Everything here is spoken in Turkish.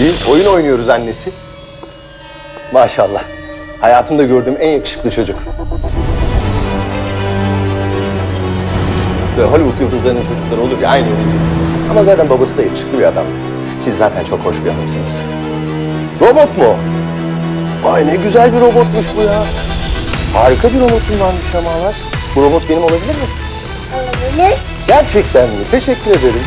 Biz oyun oynuyoruz annesi. Maşallah. Hayatımda gördüğüm en yakışıklı çocuk. Böyle Hollywood yıldızlarının çocukları olur ya aynı. Ama zaten babası da yakışıklı bir adamdı. Siz zaten çok hoş bir hanımsınız. Robot mu o? Vay ne güzel bir robotmuş bu ya. Harika bir robotun varmış ama Alas. Bu robot benim olabilir mi? Olabilir. Gerçekten mi? Teşekkür ederim.